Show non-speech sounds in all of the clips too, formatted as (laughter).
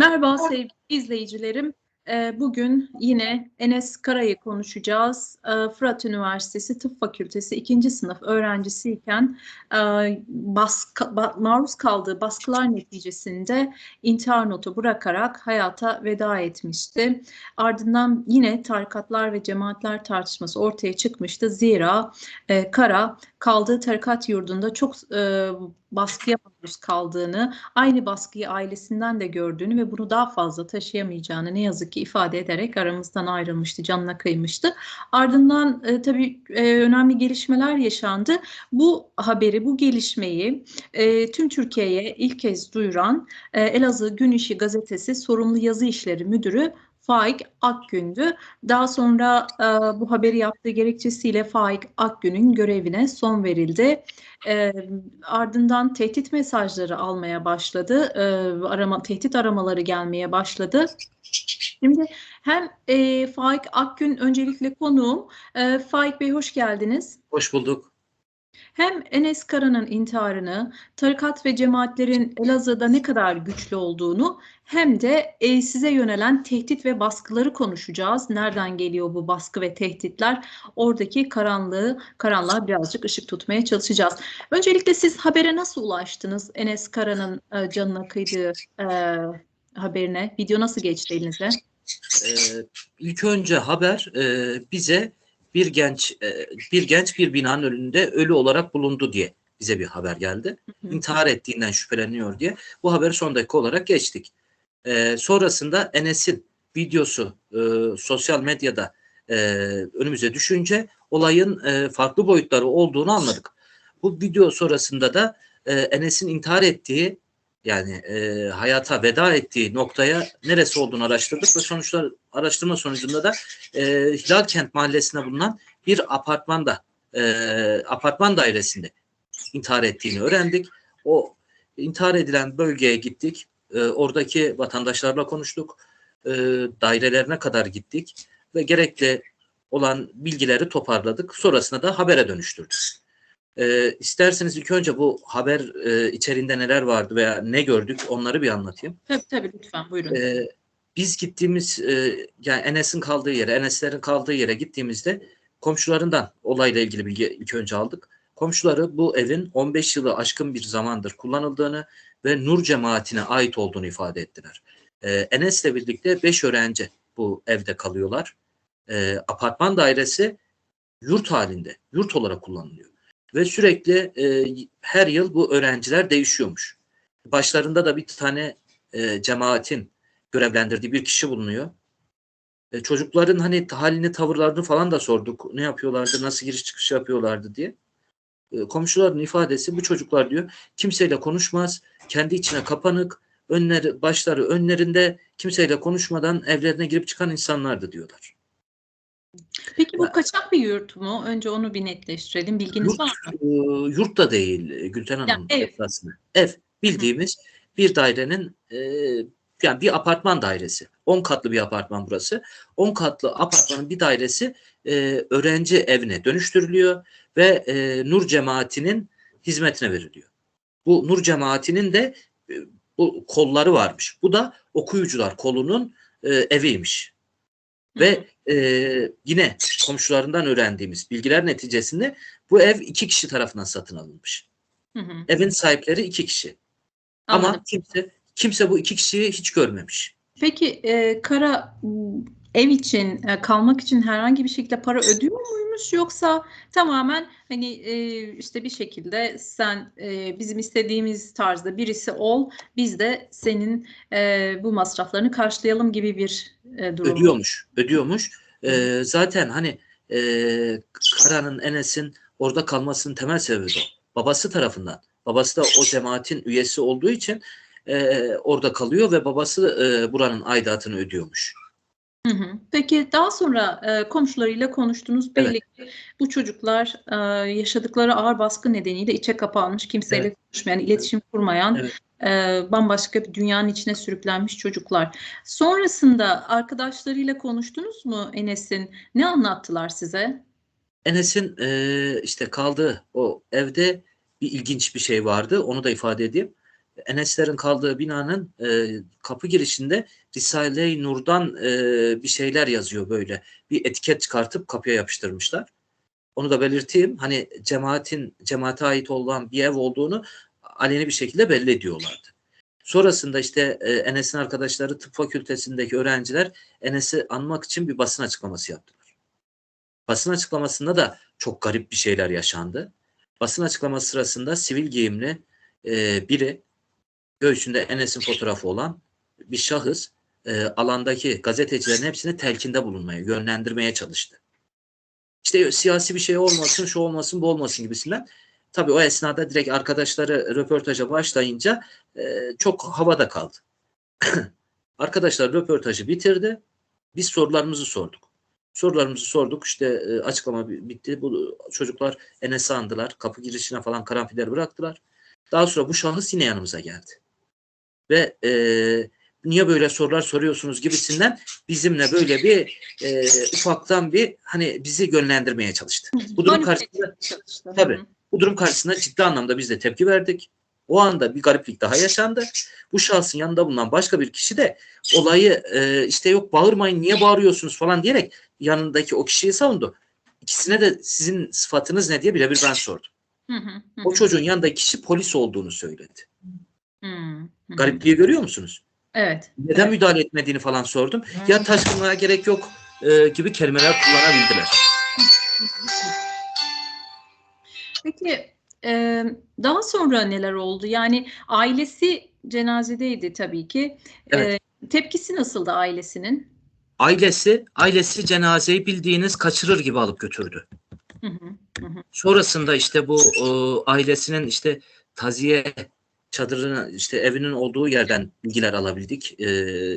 Merhaba sevgili izleyicilerim. Ee, Bugün yine Enes Kara'yı konuşacağız. Ee, Fırat Üniversitesi Tıp Fakültesi 2. sınıf öğrencisiyken e, baskı, ba- maruz kaldığı baskılar neticesinde intihar notu bırakarak hayata veda etmişti. Ardından yine tarikatlar ve cemaatler tartışması ortaya çıkmıştı. Zira e, Kara kaldığı tarikat yurdunda çok e, baskıya maruz kaldığını, aynı baskıyı ailesinden de gördüğünü ve bunu daha fazla taşıyamayacağını ne yazık ki ifade ederek aramızdan ayrılmıştı, canına kıymıştı. Ardından e, tabii e, önemli gelişmeler yaşandı. Bu haberi, bu gelişmeyi e, tüm Türkiye'ye ilk kez duyuran e, Elazığ Gün İşi Gazetesi sorumlu yazı işleri müdürü Faik Akgün'dü. Daha sonra e, bu haberi yaptığı gerekçesiyle Faik Akgün'ün görevine son verildi. E, ardından tehdit mesajları almaya başladı. E, arama tehdit aramaları gelmeye başladı. Şimdi hem e, Faik Akgün öncelikle konuğum. E, Faik Bey hoş geldiniz. Hoş bulduk. Hem Enes Kara'nın intiharını, tarikat ve cemaatlerin Elazığ'da ne kadar güçlü olduğunu hem de size yönelen tehdit ve baskıları konuşacağız. Nereden geliyor bu baskı ve tehditler? Oradaki karanlığı, karanlığa birazcık ışık tutmaya çalışacağız. Öncelikle siz habere nasıl ulaştınız? Enes Kara'nın e, canına kıydığı e, haberine. Video nasıl geçti elinize? Ee, ilk önce haber e, bize bir genç e, bir genç bir binanın önünde ölü olarak bulundu diye bize bir haber geldi. İntihar ettiğinden şüpheleniyor diye. Bu haberi son dakika olarak geçtik. Ee, sonrasında Enes'in videosu e, sosyal medyada e, önümüze düşünce olayın e, farklı boyutları olduğunu anladık. Bu video sonrasında da e, Enes'in intihar ettiği yani e, hayata veda ettiği noktaya neresi olduğunu araştırdık ve sonuçlar araştırma sonucunda da e, Hilal Kent mahallesinde bulunan bir apartmanda e, apartman dairesinde intihar ettiğini öğrendik. O intihar edilen bölgeye gittik. E, oradaki vatandaşlarla konuştuk. E, dairelerine kadar gittik ve gerekli olan bilgileri toparladık. Sonrasında da habere dönüştürdük. E, isterseniz ilk önce bu haber e, içeriğinde neler vardı veya ne gördük onları bir anlatayım. Tabii tabii lütfen buyurun. Ee, biz gittiğimiz e, yani Enes'in kaldığı yere, Enes'lerin kaldığı yere gittiğimizde komşularından olayla ilgili bilgi ilk önce aldık. Komşuları bu evin 15 yılı aşkın bir zamandır kullanıldığını ve Nur cemaatine ait olduğunu ifade ettiler. Ee, Enes'le birlikte 5 öğrenci bu evde kalıyorlar. Ee, apartman dairesi yurt halinde, yurt olarak kullanılıyor. Ve sürekli e, her yıl bu öğrenciler değişiyormuş. Başlarında da bir tane e, cemaatin görevlendirdiği bir kişi bulunuyor. E, çocukların hani halini, tavırlarını falan da sorduk. Ne yapıyorlardı, nasıl giriş çıkış yapıyorlardı diye. E, komşuların ifadesi bu çocuklar diyor kimseyle konuşmaz, kendi içine kapanık, önleri, başları önlerinde kimseyle konuşmadan evlerine girip çıkan insanlardı diyorlar. Peki bu kaçak bir yurt mu? Önce onu bir netleştirelim. Bilginiz Yurt, var mı? e, yurt da değil Gülten Hanım. ev. esasında. Ev. Bildiğimiz bir dairenin e, yani bir apartman dairesi. 10 katlı bir apartman burası. 10 katlı apartmanın bir dairesi e, öğrenci evine dönüştürülüyor ve e, Nur cemaatinin hizmetine veriliyor. Bu Nur cemaatinin de e, bu kolları varmış. Bu da okuyucular kolunun e, eviymiş. Ve e, yine komşularından öğrendiğimiz bilgiler neticesinde bu ev iki kişi tarafından satın alınmış. Hı hı. Evin sahipleri iki kişi. Ama Anladım. kimse kimse bu iki kişiyi hiç görmemiş. Peki e, Kara ev için e, kalmak için herhangi bir şekilde para ödüyor muymuş yoksa tamamen hani e, işte bir şekilde sen e, bizim istediğimiz tarzda birisi ol biz de senin e, bu masraflarını karşılayalım gibi bir e, durum. mu? Ödüyormuş. Ödüyormuş. Ee, zaten hani e, Kara'nın Enes'in orada kalmasının temel sebebi o. Babası tarafından. Babası da o cemaatin üyesi olduğu için e, orada kalıyor ve babası e, buranın aidatını ödüyormuş. Hı hı. Peki daha sonra e, komşularıyla konuştunuz. Belli ki bu çocuklar e, yaşadıkları ağır baskı nedeniyle içe kapanmış, kimseyle Evet. konuşmayan, iletişim kurmayan, Evet. e, bambaşka bir dünyanın içine sürüklenmiş çocuklar. Sonrasında arkadaşlarıyla konuştunuz mu Enes'in? Ne anlattılar size? Enes'in e, işte kaldığı o evde bir ilginç bir şey vardı. Onu da ifade edeyim. Eneslerin kaldığı binanın e, kapı girişinde Risale-i Nur'dan e, bir şeyler yazıyor böyle. Bir etiket çıkartıp kapıya yapıştırmışlar. Onu da belirteyim. Hani cemaatin cemaate ait olan bir ev olduğunu aleni bir şekilde belli ediyorlardı. Sonrasında işte e, Enes'in arkadaşları tıp fakültesindeki öğrenciler Enes'i anmak için bir basın açıklaması yaptılar. Basın açıklamasında da çok garip bir şeyler yaşandı. Basın açıklaması sırasında sivil giyimli e, biri göğsünde Enes'in fotoğrafı olan bir şahıs e, alandaki gazetecilerin hepsini telkinde bulunmaya, yönlendirmeye çalıştı. İşte siyasi bir şey olmasın, şu olmasın, bu olmasın gibisinden. Tabii o esnada direkt arkadaşları röportaja başlayınca e, çok havada kaldı. (clears throat) Arkadaşlar röportajı bitirdi. Biz sorularımızı sorduk. Sorularımızı sorduk. İşte e, açıklama bi- bitti. Bu çocuklar Enes'i andılar. Kapı girişine falan karanfiller bıraktılar. Daha sonra bu şahıs yine yanımıza geldi. Ve e, niye böyle sorular soruyorsunuz gibisinden bizimle böyle bir e, ufaktan bir hani bizi yönlendirmeye çalıştı. Bu durum karşısında. Tabii. Bu durum karşısında ciddi anlamda biz de tepki verdik. O anda bir gariplik daha yaşandı. Bu şahsın yanında bulunan başka bir kişi de olayı e, işte yok bağırmayın niye bağırıyorsunuz falan diyerek yanındaki o kişiyi savundu. İkisine de sizin sıfatınız ne diye birebir ben sordum. Hı hı, hı O çocuğun yanındaki kişi polis olduğunu söyledi. hı. Garipliği görüyor musunuz? Evet. Neden müdahale etmediğini falan sordum. Ya taşkınlığa gerek yok e, gibi kelimeler kullanabildiler. Peki e, daha sonra neler oldu? Yani ailesi cenazedeydi tabii ki. Evet. E, tepkisi nasıldı ailesinin? Ailesi, ailesi cenazeyi bildiğiniz kaçırır gibi alıp götürdü. Hı hı, hı hı. Sonrasında işte bu e, ailesinin işte taziye çadırına işte evinin olduğu yerden bilgiler alabildik, e,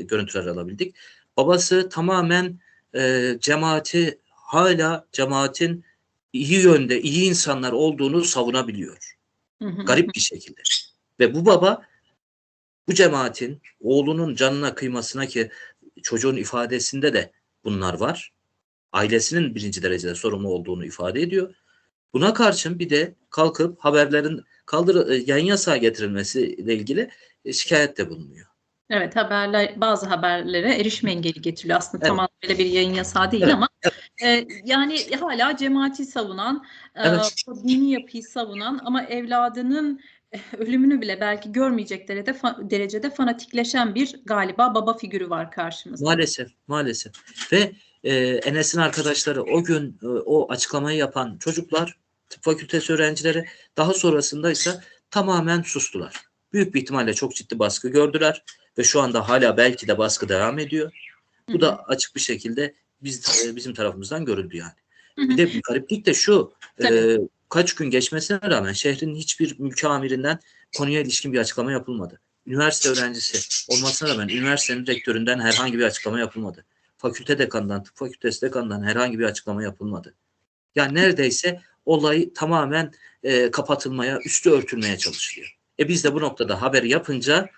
görüntüler alabildik. Babası tamamen e, cemaati hala cemaatin iyi yönde, iyi insanlar olduğunu savunabiliyor. Hı hı. Garip bir şekilde. Ve bu baba bu cemaatin oğlunun canına kıymasına ki çocuğun ifadesinde de bunlar var. Ailesinin birinci derecede sorumlu olduğunu ifade ediyor. Buna karşın bir de kalkıp haberlerin kaldır e, yayın yasağı getirilmesiyle ilgili e, şikayette bulunuyor. Evet haberler bazı haberlere erişim engeli getiriliyor. Aslında Evet. tam böyle bir yayın yasağı değil Evet, ama e, yani hala cemaati savunan, e, Evet. o dini yapıyı savunan ama evladının e, ölümünü bile belki görmeyecek derecede, derecede fanatikleşen bir galiba baba figürü var karşımızda. Maalesef, maalesef. Ve e, Enes'in arkadaşları o gün e, o açıklamayı yapan çocuklar, tıp fakültesi öğrencileri daha sonrasında ise tamamen sustular. Büyük bir ihtimalle çok ciddi baskı gördüler ve şu anda hala belki de baskı devam ediyor. Bu da açık bir şekilde biz e, bizim tarafımızdan görüldü yani. Bir de bir gariplik de şu. e, kaç gün geçmesine rağmen şehrin hiçbir mülki amirinden konuya ilişkin bir açıklama yapılmadı. Üniversite öğrencisi olmasına rağmen üniversitenin rektöründen herhangi bir açıklama yapılmadı. Fakülte dekanından, tıp fakültesi dekanından herhangi bir açıklama yapılmadı. Yani neredeyse olay tamamen e, kapatılmaya, üstü örtülmeye çalışılıyor. E biz de bu noktada haberi yapınca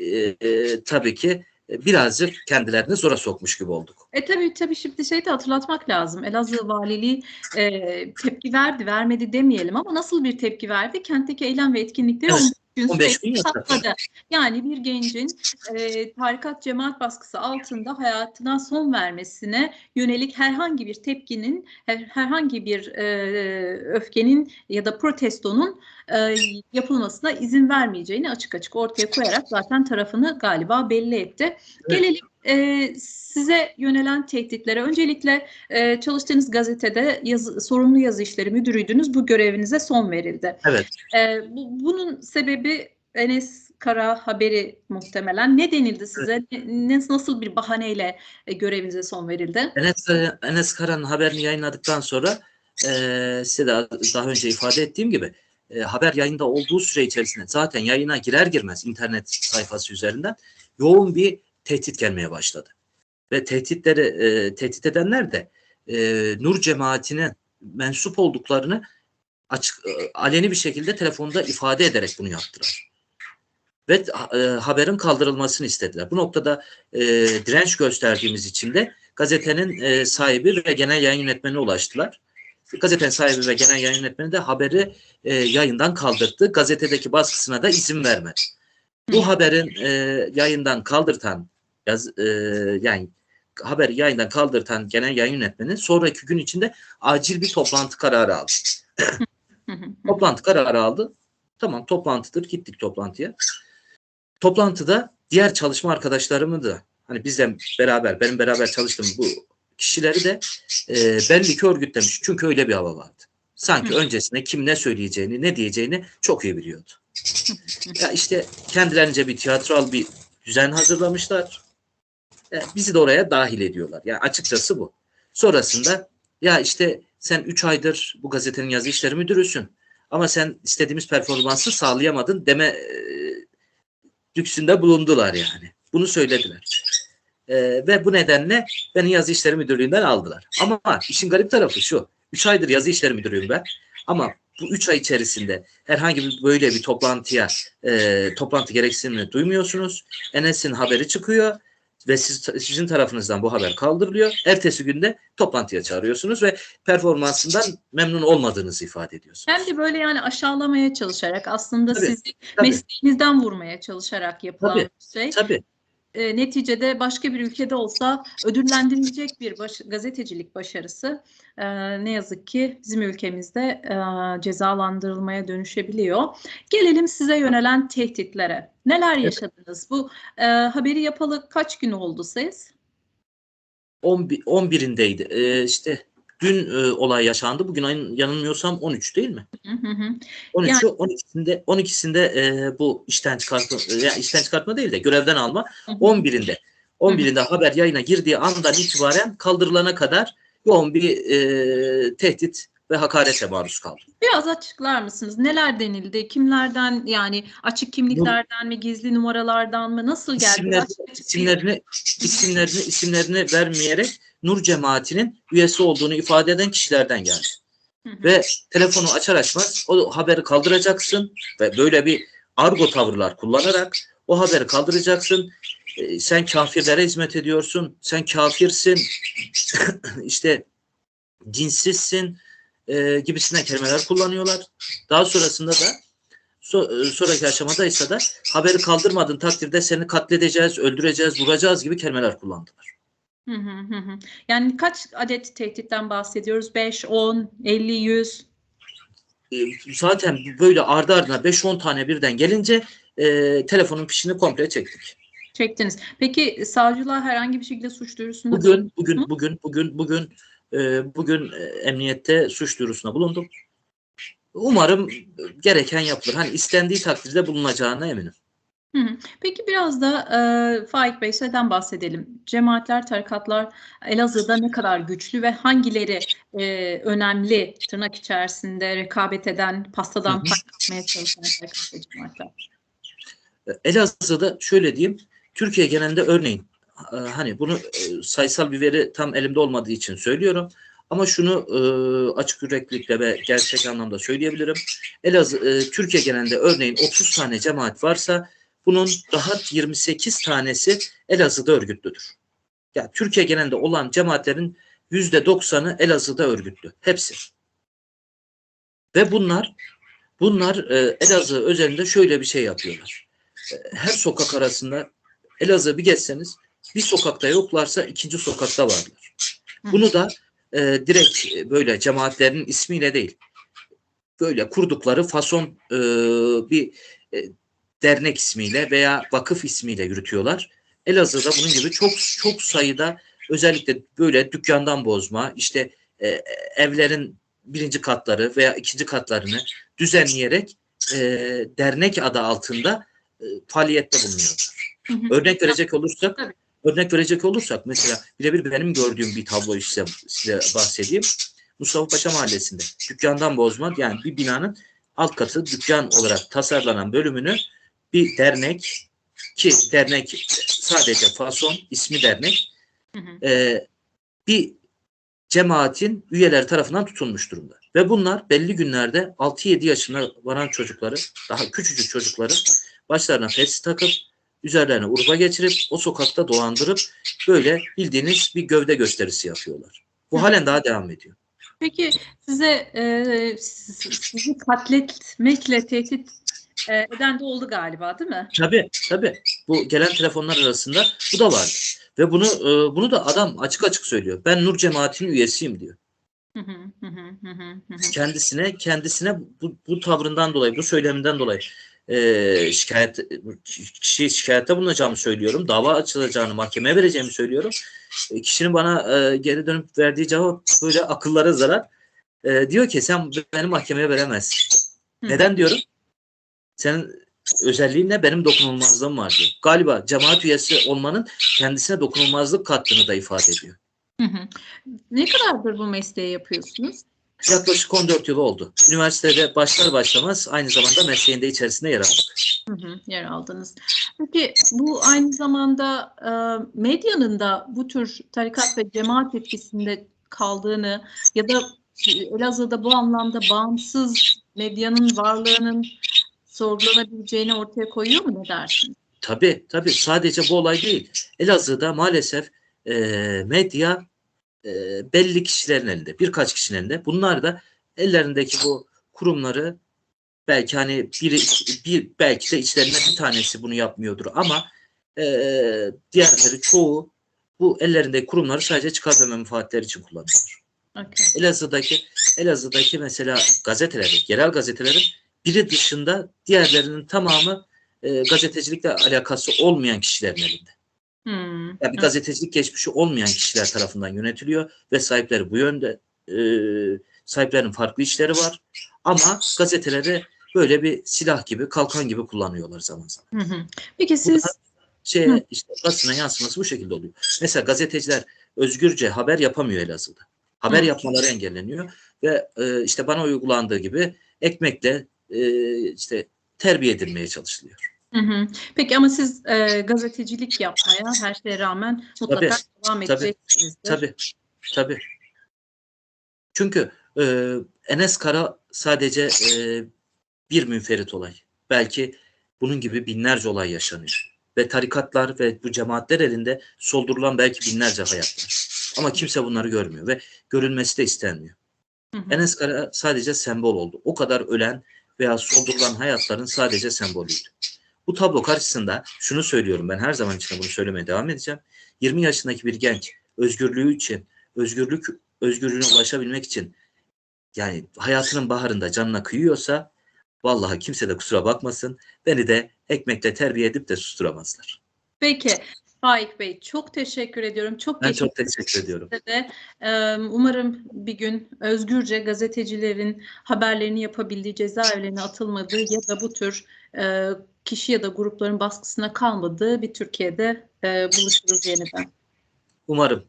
e, e, tabii ki e, birazcık kendilerini zora sokmuş gibi olduk. E tabii tabii şimdi şey de hatırlatmak lazım. Elazığ Valiliği e, tepki verdi, vermedi demeyelim ama nasıl bir tepki verdi? Kentteki eylem ve etkinlikleri Evet, 15 gün 15 gün sürekli yasak. sakladı. Yani bir gencin e, tarikat cemaat baskısı altında hayatına son vermesine yönelik herhangi bir tepkinin, her- herhangi bir e, öfkenin ya da protestonun e, yapılmasına izin vermeyeceğini açık açık ortaya koyarak zaten tarafını galiba belli etti. Gelelim e, size yönelen tehditlere. Öncelikle e, çalıştığınız gazetede yazı, sorumlu yazı işleri müdürüydünüz. Bu görevinize son verildi. Evet. E, bu- bunun sebebi Enes Kara haberi muhtemelen. Ne denildi size? Ne, nasıl bir bahaneyle e, görevinize son verildi? Enes, Kara- Enes Kara'nın haberini yayınladıktan sonra e, size de daha önce ifade ettiğim gibi e, haber yayında olduğu süre içerisinde zaten yayına girer girmez internet sayfası üzerinden yoğun bir tehdit gelmeye başladı. Ve tehditleri e, tehdit edenler de e, Nur cemaatine mensup olduklarını açık e, aleni bir şekilde telefonda ifade ederek bunu yaptılar. Ve e, haberin kaldırılmasını istediler. Bu noktada e, direnç gösterdiğimiz için de gazetenin e, sahibi ve genel yayın yönetmenine ulaştılar. Gazetenin sahibi ve genel yayın yönetmeni de haberi e, yayından kaldırdı. Gazetedeki baskısına da izin vermedi. Bu haberin e, yayından kaldırtan yaz, e, yani haber yayından kaldırtan genel yayın yönetmeni sonraki gün içinde acil bir toplantı kararı aldı. Toplantı kararı aldı. Tamam toplantıdır. Gittik toplantıya. Toplantıda diğer çalışma arkadaşlarımı da hani bizle beraber benim beraber çalıştığım bu kişileri de e, belli ki örgütlemiş. Çünkü öyle bir hava vardı. Sanki Hı. öncesinde kim ne söyleyeceğini, ne diyeceğini çok iyi biliyordu. Ya işte kendilerince bir tiyatral bir düzen hazırlamışlar. E, bizi de oraya dahil ediyorlar. Yani açıkçası bu. Sonrasında ya işte sen 3 aydır bu gazetenin yazı işleri müdürüsün. Ama sen istediğimiz performansı sağlayamadın deme e, lüksünde bulundular yani. Bunu söylediler. E, ve bu nedenle beni yazı işleri müdürlüğünden aldılar. Ama işin garip tarafı şu. 3 aydır yazı işleri müdürüyüm ben. Ama bu 3 ay içerisinde herhangi bir böyle bir toplantıya e, toplantı gereksinimi duymuyorsunuz. Enes'in haberi çıkıyor ve siz, sizin tarafınızdan bu haber kaldırılıyor. Ertesi günde toplantıya çağırıyorsunuz ve performansından memnun olmadığınızı ifade ediyorsunuz. Hem de böyle yani aşağılamaya çalışarak aslında Tabii, sizi tabii. mesleğinizden vurmaya çalışarak yapılan Tabii. bir şey. Tabii. E, neticede başka bir ülkede olsa ödüllendirilecek bir baş- gazetecilik başarısı e, ne yazık ki bizim ülkemizde e, cezalandırılmaya dönüşebiliyor. Gelelim size yönelen tehditlere. Neler yaşadınız? Bu e, haberi yapalı kaç gün oldu siz? 11, 11'indeydi. Ee, işte dün e, olay yaşandı. Bugün ayın yanılmıyorsam 13 değil mi? Hı hı hı. 13'ü 12'sinde 12'sinde e, bu işten çıkartma e, ya işten çıkartma değil de görevden alma Hı hı. 11'inde 11'inde haber yayına girdiği andan itibaren kaldırılana kadar yoğun bir e, tehdit ve hakarete maruz kaldı. Biraz açıklar mısınız? Neler denildi? Kimlerden yani açık kimliklerden mi, gizli numaralardan mı? Nasıl geldi? İsimler, Açık açık isimlerini isimlerini isimlerini vermeyerek Nur cemaatinin üyesi olduğunu ifade eden kişilerden geldi. Hı hı. Ve telefonu açar açmaz o haberi kaldıracaksın ve böyle bir argo tavırlar kullanarak o haberi kaldıracaksın. Ee, sen kafirlere hizmet ediyorsun. Sen kafirsin. (laughs) işte dinsizsin e, gibisinden kelimeler kullanıyorlar. Daha sonrasında da so, e, sonraki aşamada ise de haberi kaldırmadığın takdirde seni katledeceğiz, öldüreceğiz, vuracağız gibi kelimeler kullandılar. Hı hı hı. Yani kaç adet tehditten bahsediyoruz? 5, 10, 50, 100? E, zaten böyle ardı ardına 5-10 tane birden gelince e, telefonun fişini komple çektik. Çektiniz. Peki savcılığa herhangi bir şekilde suç duyurusunda Bugün bugün Hı? bugün bugün bugün e, bugün e, emniyette suç duyurusuna bulundum. Umarım gereken yapılır. Hani istendiği takdirde bulunacağına eminim. Hı hı. Peki biraz da e, Faik Bey şeyden bahsedelim. Cemaatler, tarikatlar Elazığ'da ne kadar güçlü ve hangileri e, önemli tırnak içerisinde rekabet eden, pastadan hı. pay kapmaya çalışan tarikat ve cemaatler? Elazığ'da şöyle diyeyim, Türkiye genelinde örneğin e, hani bunu e, sayısal bir veri tam elimde olmadığı için söylüyorum. Ama şunu e, açık yüreklilikle ve gerçek anlamda söyleyebilirim. Elazığ, e, Türkiye genelinde örneğin 30 tane cemaat varsa bunun rahat 28 tanesi Elazığ'da örgütlüdür. Yani Türkiye genelinde olan cemaatlerin %90'ı Elazığ'da örgütlü. Hepsi. Ve bunlar bunlar e, Elazığ özelinde şöyle bir şey yapıyorlar her sokak arasında Elazığ bir geçseniz bir sokakta yoklarsa ikinci sokakta varlar. Bunu da e, direkt e, böyle cemaatlerin ismiyle değil böyle kurdukları fason e, bir e, dernek ismiyle veya vakıf ismiyle yürütüyorlar. Elazığ'da bunun gibi çok çok sayıda özellikle böyle dükkandan bozma işte e, evlerin birinci katları veya ikinci katlarını düzenleyerek e, dernek adı altında e, faaliyette bulunuyorlar. Hı hı. Örnek verecek olursak Tabii. örnek verecek olursak mesela birebir benim gördüğüm bir tablo size, size bahsedeyim. Mustafa Paşa Mahallesi'nde dükkandan bozma yani bir binanın alt katı dükkan olarak tasarlanan bölümünü bir dernek ki dernek sadece fason ismi dernek Hı hı. e, bir cemaatin üyeleri tarafından tutulmuş durumda. Ve bunlar belli günlerde 6-7 yaşına varan çocukları, daha küçücük çocukları başlarına fes takıp, üzerlerine urba geçirip, o sokakta dolandırıp böyle bildiğiniz bir gövde gösterisi yapıyorlar. Bu Hı. halen daha devam ediyor. Peki size e, siz- sizi katletmekle tehdit e, eden de oldu galiba değil mi? Tabii tabii. Bu gelen telefonlar arasında bu da var. Ve bunu e, bunu da adam açık açık söylüyor. Ben Nur cemaatinin üyesiyim diyor. Kendisine kendisine bu, bu tavrından dolayı, bu söyleminden dolayı e, şikayet kişiyi şikayette bulunacağımı söylüyorum. Dava açılacağını, mahkemeye vereceğimi söylüyorum. E, kişinin bana e, geri dönüp verdiği cevap böyle akıllara zarar. E, diyor ki sen beni mahkemeye veremezsin. Neden diyorum? Senin özelliğin ne? Benim dokunulmazlığım var diyor. Galiba cemaat üyesi olmanın kendisine dokunulmazlık kattığını da ifade ediyor. Hı hı. Ne kadardır bu mesleği yapıyorsunuz? Yaklaşık 14 yıl oldu. Üniversitede başlar başlamaz aynı zamanda mesleğinde içerisinde yer aldık. Hı hı, yer aldınız. Peki bu aynı zamanda e, medyanın da bu tür tarikat ve cemaat etkisinde kaldığını ya da Elazığ'da bu anlamda bağımsız medyanın varlığının sorgulanabileceğini ortaya koyuyor mu ne dersin? Tabii tabii sadece bu olay değil. Elazığ'da maalesef e, medya e, belli kişilerin elinde, birkaç kişinin elinde. Bunlar da ellerindeki bu kurumları belki hani biri bir belki de içlerinden bir tanesi bunu yapmıyordur ama e, diğerleri çoğu bu ellerindeki kurumları sadece çıkar ve menfaatleri için kullanıyor. Okay. Elazığ'daki Elazığ'daki mesela gazetelerin, yerel gazetelerin biri dışında diğerlerinin tamamı e, gazetecilikle alakası olmayan kişilerin elinde. Hmm. Yani bir gazetecilik geçmişi olmayan kişiler tarafından yönetiliyor ve sahipleri bu yönde e, sahiplerinin farklı işleri var ama gazeteleri böyle bir silah gibi, kalkan gibi kullanıyorlar zaman zaman. Hı hı. Peki siz Şey Hı. işte basına yansıması bu şekilde oluyor. Mesela gazeteciler özgürce haber yapamıyor Elazığ'da. Haber Hı. yapmaları engelleniyor ve e, işte bana uygulandığı gibi ekmekle e, işte terbiye edilmeye çalışılıyor. Hı hı. Peki ama siz e, gazetecilik yapmaya her şeye rağmen mutlaka Tabii, devam edeceksinizdir. Tabii, tabii. Çünkü e, Enes Kara sadece e, bir münferit olay. Belki bunun gibi binlerce olay yaşanıyor. Ve tarikatlar ve bu cemaatler elinde soldurulan belki binlerce hayatlar. Ama kimse bunları görmüyor ve görülmesi de istenmiyor. Hı hı. Enes Kara sadece sembol oldu. O kadar ölen veya soldurulan hayatların sadece sembolüydü. Bu tablo karşısında şunu söylüyorum ben her zaman için bunu söylemeye devam edeceğim. 20 yaşındaki bir genç özgürlüğü için, özgürlük özgürlüğüne ulaşabilmek için yani hayatının baharında canına kıyıyorsa vallahi kimse de kusura bakmasın. Beni de ekmekle terbiye edip de susturamazlar. Peki Faik Bey çok teşekkür ediyorum. Çok Ben çok teşekkür ediyorum. de umarım bir gün özgürce gazetecilerin haberlerini yapabildiği cezaevlerine atılmadığı ya da bu tür kişi ya da grupların baskısına kalmadığı bir Türkiye'de buluşuruz yeniden. Umarım.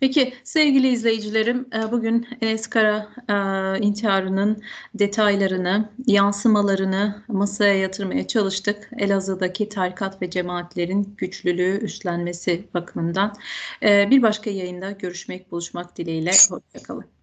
Peki sevgili izleyicilerim e, bugün Enes Kara e, intiharının detaylarını, yansımalarını masaya yatırmaya çalıştık. Elazığ'daki tarikat ve cemaatlerin güçlülüğü üstlenmesi bakımından. E, Bir başka yayında görüşmek, buluşmak dileğiyle. Hoşçakalın.